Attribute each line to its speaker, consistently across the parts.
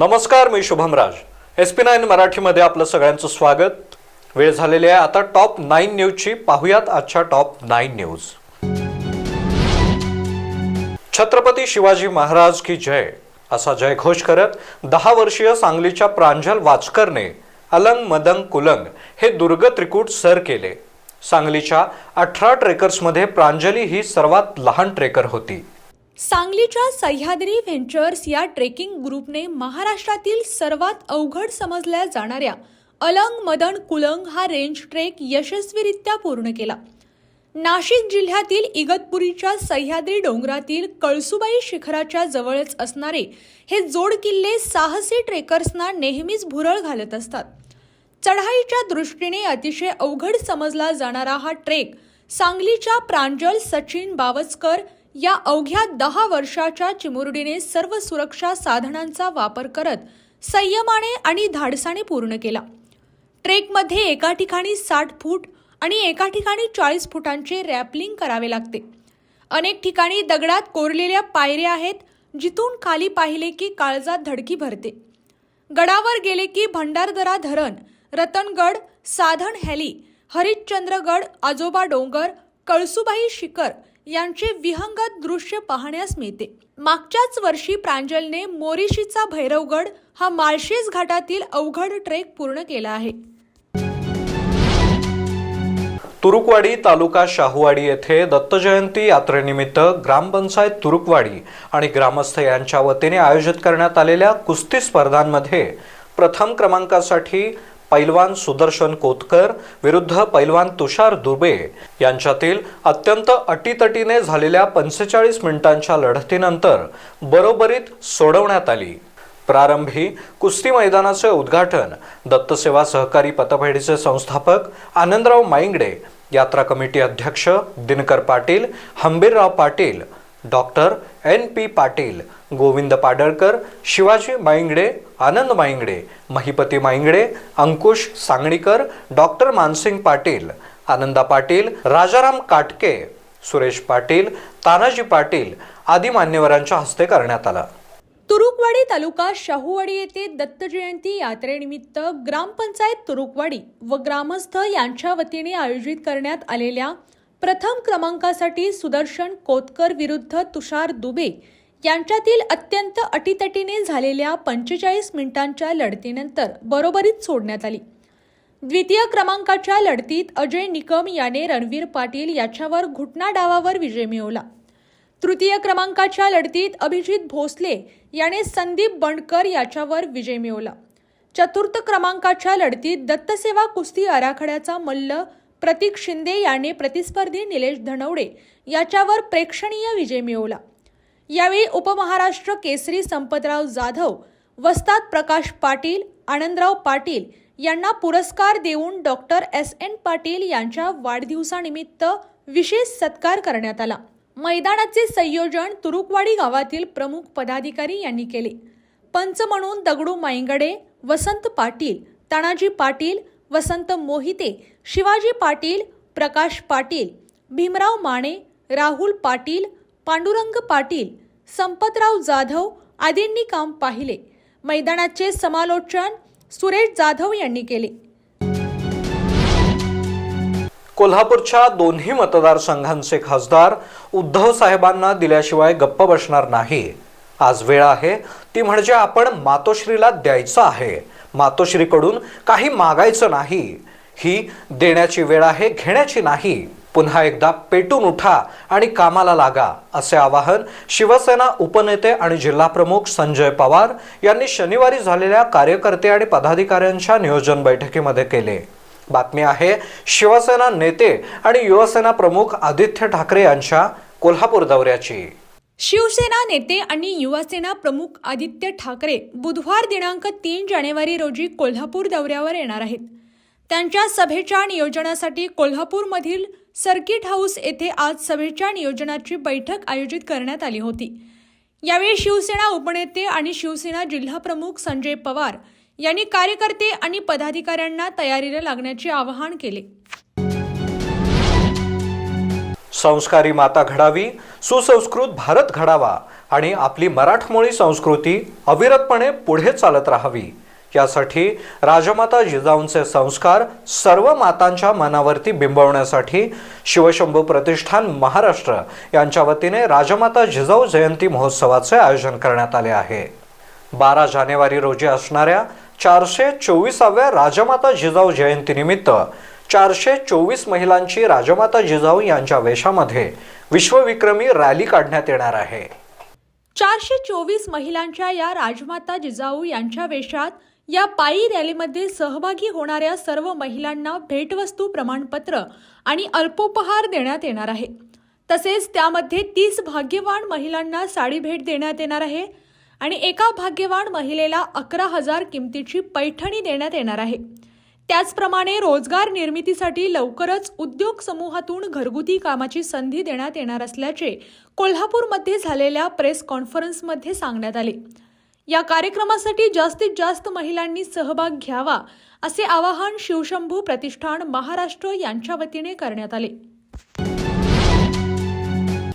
Speaker 1: नमस्कार मी Shubham Raj. S P nine मराठीमध्ये आपलं सगळ्यांचं स्वागत. वेळ झालेली आहे आता टॉप नाईन न्यूजची. पाहुयात आजच्या top nine news. Chhatrapati Shivaji Maharaj की जय असा जयघोष करत दहा वर्षीय सांगलीच्या प्रांजल वाचकरने अलंग मदंग कुलंग हे दुर्ग त्रिकूट सर केले. सांगलीच्या अठरा ट्रेकर्समध्ये प्रांजली ही सर्वात लहान ट्रेकर होती.
Speaker 2: सांगलीच्या सह्याद्री व्हेंचर्स या ट्रेकिंग ग्रुपने महाराष्ट्रातील सर्वात अवघड समजल्या जाणाऱ्या अलंग मदन कुलंग हा रेंज ट्रेक यशस्वीरित्या पूर्ण केला. नाशिक जिल्ह्यातील इगतपुरीच्या सह्याद्री डोंगरातील कळसुबाई शिखराच्या जवळच असणारे हे जोड किल्ले साहसी ट्रेकर्सना नेहमीच भुरळ घालत असतात. चढाईच्या दृष्टीने अतिशय अवघड समजला जाणारा हा ट्रेक सांगलीच्या प्रांजल सचिन बावस्कर या अवघ्या दहा वर्षाच्या चिमुरडीने सर्व सुरक्षा साधनांचा वापर करत संयमाने आणि धाडसाने पूर्ण केला. ट्रेकमध्ये एका ठिकाणी साठ फूट आणि एका ठिकाणी चाळीस फुटांचे रॅपलिंग करावे लागते. अनेक ठिकाणी दगडात कोरलेल्या पायऱ्या आहेत जिथून खाली पाहिले की काळजात धडकी भरते. गडावर गेले की भंडारदरा धरण रतनगड साधन हॅली हरिश्चंद्रगड आजोबा डोंगर कळसुबाई शिखर यांचे विहंगत दृश्य पाहण्यास मिळते. मागच्याच वर्षी प्रांजलने मोरिशीचा भैरवगड हा माळशेज घाटातील अवघड ट्रेक पूर्ण केला आहे.
Speaker 1: तुरुकवाडी तालुका शाहूवाडी येथे दत्तजयंती यात्रेनिमित्त ग्रामपंचायत तुरुकवाडी आणि ग्रामस्थ यांच्या वतीने आयोजित करण्यात आलेल्या कुस्ती स्पर्धांमध्ये प्रथम क्रमांकासाठी पैलवान सुदर्शन कोतकर विरुद्ध पैलवान तुषार दुबे यांच्यातील अत्यंत अटीतटीने झालेल्या पंचेचाळीस मिनिटांच्या लढतीनंतर बरोबरीत सोडवण्यात आली. प्रारंभी कुस्ती मैदानाचे उद्घाटन दत्तसेवा सहकारी पतपेढीचे संस्थापक आनंदराव माईंगडे यात्रा कमिटी अध्यक्ष Dinkar Patil Hambirrao Patil doctor N P Patil Govind Padalkar Shivaji Maingade Anand Maingade Mahipati Maingade Ankush Sanganikar doctor Mansing Patil Ananda Patil Rajaram Katke Suresh Patil Tanaji Patil आदी मान्यवरांच्या हस्ते करण्यात आला.
Speaker 2: तुरुकवाडी तालुका शाहूवाडी येथे दत्त जयंती यात्रेनिमित्त ग्रामपंचायत तुरुकवाडी व ग्रामस्थ यांच्या वतीने आयोजित करण्यात आलेल्या प्रथम क्रमांकासाठी सुदर्शन कोतकर विरुद्ध तुषार दुबे यांच्यातील अत्यंत अटीतटीने झालेल्या पंचेचाळीस मिनिटांच्या लढतीनंतर बरोबरीत सोडण्यात आली. द्वितीय क्रमांकाच्या लढतीत अजय निकम याने रणवीर पाटील याच्यावर घुटना डावावर विजय मिळवला. तृतीय क्रमांकाच्या लढतीत अभिजित भोसले याने संदीप बंडकर याच्यावर विजय मिळवला. चतुर्थ क्रमांकाच्या लढतीत दत्तसेवा कुस्ती आराखड्याचा मल्ल प्रतीक शिंदे याने प्रतिस्पर्धी निलेश धनवडे याच्यावर प्रेक्षणीय विजय मिळवला. यावेळी उपमहाराष्ट्र केसरी संपतराव जाधव वस्ताद प्रकाश पाटील आनंदराव पाटील यांना पुरस्कार देऊन डॉक्टर एस एन पाटील यांच्या वाढदिवसानिमित्त विशेष सत्कार करण्यात आला. मैदानाचे संयोजन तुरुकवाडी गावातील प्रमुख पदाधिकारी यांनी केले. पंच म्हणून दगडू माईंगडे वसंत पाटील तानाजी पाटील वसंत मोहिते शिवाजी पाटील प्रकाश पाटील भीमराव माने राहुल पाटील पांडुरंग पाटील संपतराव जाधव आदींनी काम पाहिले. मैदानाचे समालोचन सुरेश जाधव यांनी केले.
Speaker 1: कोल्हापूरच्या दोन्ही मतदारसंघांचे खासदार उद्धव साहेबांना दिल्याशिवाय गप्प बसणार नाही. आज वेळ आहे ती म्हणजे आपण मातोश्रीला द्यायचं आहे. मातोश्रीकडून काही मागायचं नाही. ही देण्याची वेळ आहे घेण्याची नाही. पुन्हा एकदा पेटून उठा आणि कामाला लागा असे आवाहन शिवसेना उपनेते आणि जिल्हाप्रमुख संजय पवार यांनी शनिवारी झालेल्या कार्यकर्ते आणि पदाधिकाऱ्यांच्या नियोजन बैठकीमध्ये केले. बातमी आहे शिवसेना नेते आणि युवसेना प्रमुख आदित्य ठाकरे यांच्या कोल्हापूर दौऱ्याची.
Speaker 2: शिवसेना नेते आणि युवासेना प्रमुख आदित्य ठाकरे बुधवार दिनांक तीन जानेवारी रोजी कोल्हापूर दौऱ्यावर येणार आहेत. त्यांच्या सभेच्या नियोजनासाठी कोल्हापूरमधील सर्किट हाऊस येथे आज सभेच्या नियोजनाची बैठक आयोजित करण्यात आली होती. यावेळी शिवसेना उपनेते आणि शिवसेना जिल्हाप्रमुख संजय पवार यांनी कार्यकर्ते आणि पदाधिकाऱ्यांना तयारीला लागण्याचे आवाहन केले.
Speaker 1: संस्कारी माता घडावी सुसंस्कृत भारत घडावा आणि आपली मराठमोळी संस्कृती अविरतपणे पुढे चालत राहावी. यासाठी राजमाता जिजाऊंचे संस्कार सर्व मातांच्या मनावरती बिंबवण्यासाठी शिवशंभू प्रतिष्ठान महाराष्ट्र यांच्या वतीने राजमाता जिजाऊ जयंती महोत्सवाचे आयोजन करण्यात आले आहे. बारा जानेवारी रोजी असणाऱ्या चारशे चोवीसाव्या राजमाता जिजाऊ जयंतीनिमित्त चारशे चोवीस महिलांची राजमाता जिजाऊ यांच्या वेशामध्ये विश्वविक्रमी रॅली काढण्यात येणार आहे.
Speaker 2: चारशे चोवीस महिलांच्या या राजमाता जिजाऊ यांच्या वेशात या पायी रॅलीमध्ये सहभागी होणाऱ्या सर्व महिलांना भेटवस्तू प्रमाणपत्र आणि अल्पोपहार देण्यात येणार आहे. तसेच त्यामध्ये तीस भाग्यवान महिलांना साडी भेट देण्यात येणार आहे आणि एका भाग्यवान महिलेला अकरा हजार किमतीची पैठणी देण्यात येणार आहे. त्याचप्रमाणे रोजगार निर्मितीसाठी लवकरच उद्योग समूहातून घरगुती कामाची संधी देण्यात येणार असल्याचे कोल्हापूरमध्ये झालेल्या प्रेस कॉन्फरन्समध्ये सांगण्यात आले. या कार्यक्रमासाठी जास्तीत जास्त महिलांनी सहभाग घ्यावा असे आवाहन शिवशंभू प्रतिष्ठान महाराष्ट्र यांच्या वतीने करण्यात आले.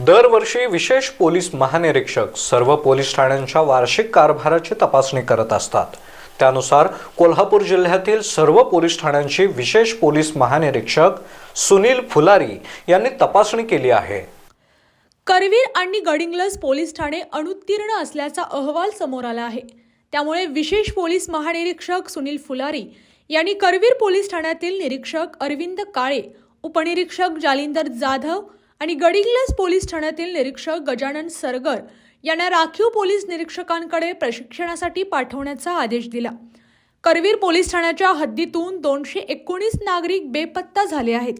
Speaker 1: दरवर्षी विशेष पोलीस महानिरीक्षक सर्व पोलीस ठाण्यांच्या वार्षिक कारभाराची तपासणी करत असतात. त्यानुसार कोल्हापूर जिल्ह्यातील सर्व पोलीस ठाण्यांची विशेष पोलीस महानिरीक्षक सुनील फुलारी यांनी तपासणी केली आहे.
Speaker 2: करवीर आणि गडिंग्लज पोलीस ठाणे अनुत्तीर्ण असल्याचा अहवाल समोर आला आहे. त्यामुळे विशेष पोलीस महानिरीक्षक सुनील फुलारी यांनी करवीर पोलीस ठाण्यातील निरीक्षक अरविंद काळे उपनिरीक्षक जालिंदर जाधव आणि गडिंग्लज पोलीस ठाण्यातील निरीक्षक गजानन सरगर यांना राखीव पोलीस निरीक्षकांकडे प्रशिक्षणासाठी पाठवण्याचा आदेश दिला. करवीर पोलीस ठाण्याच्या हद्दीतून दोनशे एकोणीस नागरिक बेपत्ता झाले आहेत.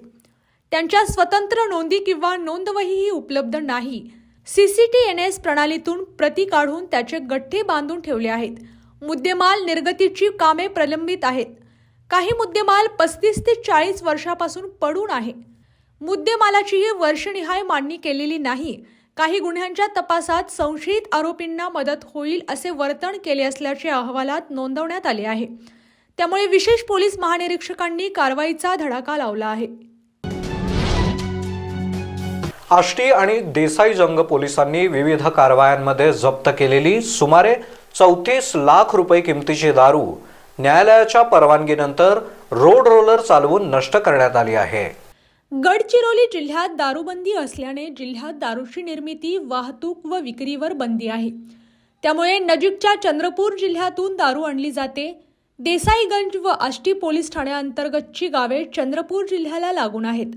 Speaker 2: त्यांच्या स्वतंत्र नोंदी किंवा नोंदवहीही उपलब्ध नाही. C C T N S प्रणालीतून प्रती काढून त्याचे गठ्ठे बांधून ठेवले आहेत. मुद्देमाल निर्गतीची कामे प्रलंबित आहेत. काही मुद्देमाल पस्तीस ते चाळीस वर्षापासून पडून आहे. मुद्देमालाचीही वर्षनिहाय मांडणी केलेली नाही. काही गुन्ह्यांच्या तपासात संशयित आरोपींना मदत होईल असे वर्तन केले असल्याचे अहवालात नोंदवण्यात आले आहे. त्यामुळे विशेष पोलीस महानिरीक्षकांनी कारवाईचा धडाका लावला आहे.
Speaker 1: आष्टी आणि देसाई जंग पोलिसांनी विविध कारवायांमध्ये जप्त केलेली सुमारे चौतीस लाख रुपये किमतीची दारू न्यायालयाच्या परवानगीनंतर रोड रोलर चालवून नष्ट करण्यात आली आहे.
Speaker 2: गडचिरोली जिल्ह्यात दारूबंदी असल्याने जिल्ह्यात दारूची निर्मिती वाहतूक व विक्रीवर बंदी आहे. त्यामुळे नजीकच्या चंद्रपूर जिल्ह्यातून दारू आणली जाते. देसाईगंज व आष्टी पोलीस ठाण्याअंतर्गतची गावे चंद्रपूर जिल्ह्याला लागून आहेत.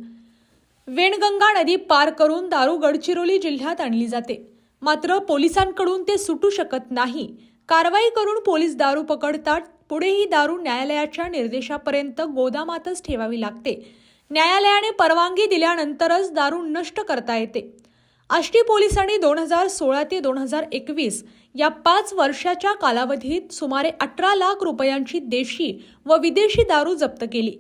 Speaker 2: वेणगंगा नदी पार करून दारू गडचिरोली जिल्ह्यात आणली जाते. मात्र पोलिसांकडून ते सुटू शकत नाही. कारवाई करून पोलीस दारू पकडतात. पुढेही दारू न्यायालयाच्या निर्देशापर्यंत गोदामातच ठेवावी लागते. न्यायालयाने परवानगी दिल्यानंतरच दारू नष्ट करता येते. आष्टी पोलिसांनी दोन हजार सोळा ते दोन हजार एकवीस या पाच वर्षाच्या कालावधीत सुमारे अठरा लाख रुपयांची देशी व विदेशी दारू जप्त केली.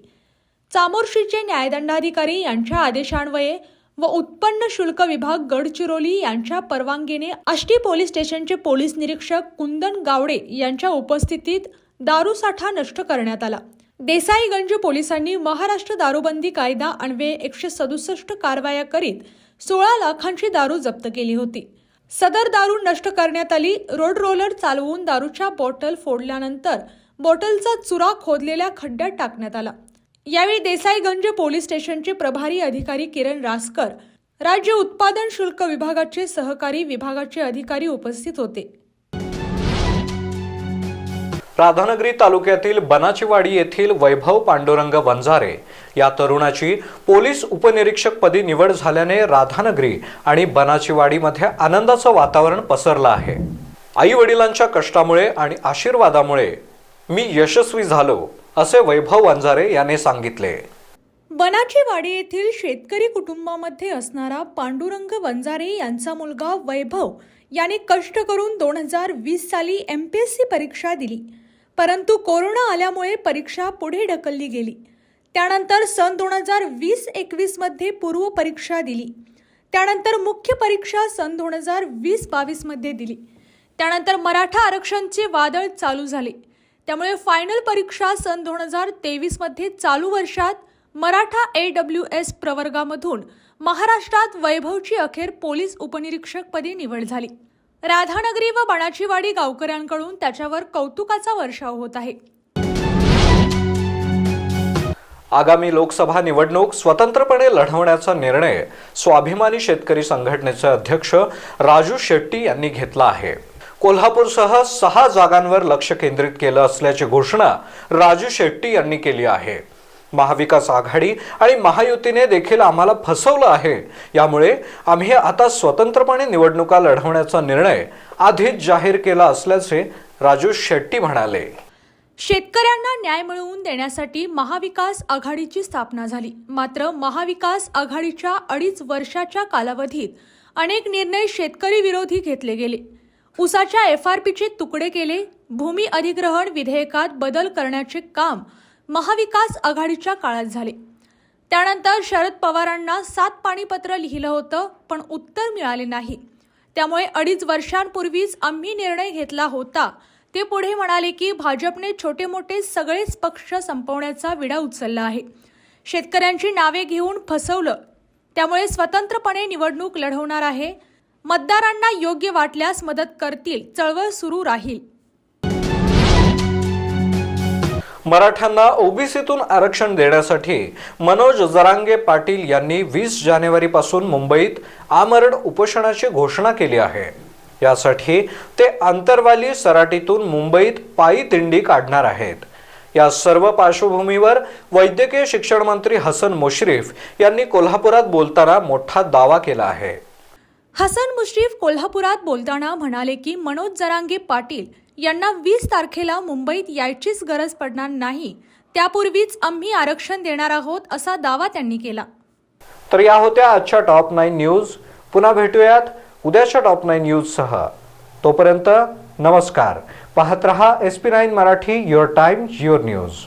Speaker 2: चामोर्शीचे न्यायदंडाधिकारी यांच्या आदेशान्वये व उत्पन्न शुल्क विभाग गडचिरोली यांच्या परवानगीने आष्टी पोलीस स्टेशनचे पोलीस निरीक्षक कुंदन गावडे यांच्या उपस्थितीत दारू साठा नष्ट करण्यात आला. देसाईगंज पोलिसांनी महाराष्ट्र दारूबंदी कायदा अन्वये एकशे सदुसष्ट कारवाया करीत सोळा लाखांची दारू जप्त केली होती. सदर दारू नष्ट करण्यात आली. रोड रोलर चालवून दारूच्या बॉटल फोडल्यानंतर बॉटलचा चुरा खोदलेल्या खड्ड्यात टाकण्यात आला. यावेळी देसाईगंज पोलीस स्टेशनचे प्रभारी अधिकारी किरण रासकर राज्य उत्पादन शुल्क विभागाचे सहकारी विभागाचे अधिकारी उपस्थित होते.
Speaker 1: राधानगरी तालुक्यातील बनाचीवाडी येथील वैभव पांडुरंग वंजारे या तरुणाची पोलीस उपनिरीक्षकपदी निवड झाल्याने राधानगरी आणि बनाचीवाडीमध्ये आनंदाचं वातावरण पसरलं आहे. आई वडिलांच्या कष्टामुळे आणि आशीर्वादामुळे मी यशस्वी झालो. असे वैभव वंजारे यांनी सांगितले.
Speaker 2: बनाचीवाडी येथील शेतकरी कुटुंबामध्ये असणारा पांडुरंग वंजारे यांचा मुलगा वैभव याने कष्ट करून दोन हजार वीस साली एम पी एस सी परीक्षा दिली. परंतु कोरोना आल्यामुळे परीक्षा पुढे ढकलली गेली. त्यानंतर सन दोन हजार वीस एकवीसमध्ये पूर्व परीक्षा दिली. त्यानंतर मुख्य परीक्षा सन दोन हजार वीस बावीसमध्ये दिली. त्यानंतर मराठा आरक्षणचे वादळ चालू झाले. त्यामुळे फायनल परीक्षा सन दोन हजार तेवीसमध्ये चालू वर्षात मराठा ए डब्ल्यू एस प्रवर्गामधून महाराष्ट्रात वैभवची अखेर पोलीस उपनिरीक्षकपदी निवड झाली. राधानगरी व बाणाचीवाडी गावकऱ्यांकडून त्याच्यावर कौतुकाचा वर्षाव होत आहे.
Speaker 1: आगामी लोकसभा निवडणूक स्वतंत्रपणे लढवण्याचा निर्णय स्वाभिमानी शेतकरी संघटनेचे अध्यक्ष राजू शेट्टी यांनी घेतला आहे. कोल्हापूरसह सहा जागांवर लक्ष केंद्रित केलं असल्याची घोषणा राजू शेट्टी यांनी केली आहे. महाविकास आघाडी आणि महायुतीने देखील आम्हाला फसवलं आहे. यामुळे आम्ही आता स्वतंत्रपणे निवडणुका लढवण्याचा निर्णय आधीच जाहीर केला असल्याचे राजू शेट्टी म्हणाले.
Speaker 2: शेतकऱ्यांना न्याय मिळवून देण्यासाठी महाविकास आघाडीची स्थापना झाली. मात्र महाविकास आघाडीच्या अडीच वर्षाच्या कालावधीत अनेक निर्णय शेतकरी विरोधी घेतले गेले. उसाच्या एफ आर पीचे तुकडे केले भूमी अधिग्रहण विधेयकात बदल करण्याचे काम महाविकास आघाडीच्या काळात झाले. त्यानंतर शरद पवारांना सात पाणीपत्र लिहिलं होतं पण उत्तर मिळाले नाही. त्यामुळे अडीच वर्षांपूर्वीच आम्ही निर्णय घेतला होता. ते पुढे म्हणाले की भाजपने छोटे मोठे सगळेच पक्ष संपवण्याचा विडा उचलला आहे. शेतकऱ्यांची नावे घेऊन फसवलं. त्यामुळे स्वतंत्रपणे निवडणूक लढवणार आहे मतदारांना योग्य वाटल्यास मदत करतील चळवळ सुरू राहील.
Speaker 1: मराठ्यांना ओबीसीतून आरक्षण देण्यासाठी मनोज जरांगे पाटील यांनी वीस जानेवारीपासून मुंबईत आमरण उपोषणाची घोषणा केली आहे. यासाठी ते आंतरवाली सराटीतून मुंबईत पायी दिंडी काढणार आहेत. या सर्व पार्श्वभूमीवर वैद्यकीय शिक्षण मंत्री हसन मुश्रीफ यांनी कोल्हापुरात बोलताना मोठा दावा केला आहे.
Speaker 2: हसन मुश्रीफ कोल्हापुरात बोलताना म्हणाले की मनोज जरांगे पाटील यांना वीस तारखेला मुंबईत यायचीच गरज पडणार नाही. त्यापूर्वीच आम्ही आरक्षण देणार आहोत असा दावा त्यांनी केला.
Speaker 1: तर या होत्या आजच्या टॉप नाईन न्यूज. पुन्हा भेटूयात उद्याच्या टॉप नाईन न्यूजसह तोपर्यंत नमस्कार. पाहत रहा S P nine Marathi your time your news